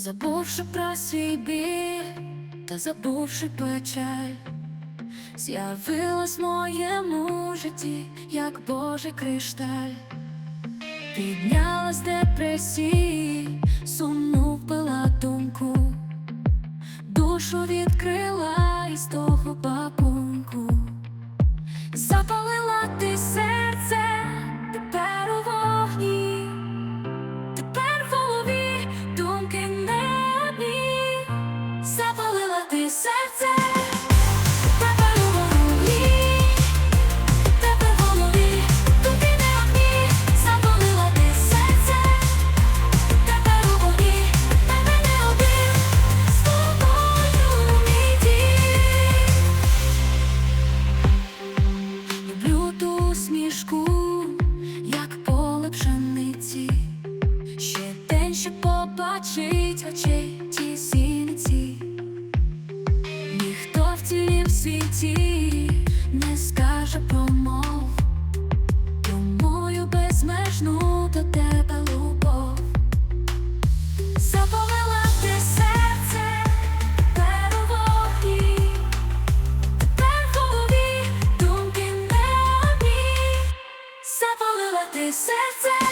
Забувши про свій біль та забувши печаль, з'явилась в моєму житті, як Божий кришталь, піднялась депресії, сумну впила думку, душу відкрила із того пакунку, запалила ти ту смішку, як поле пшениці. Ще день, що побачить очей ті сіниці Ніхто в цілім світі serce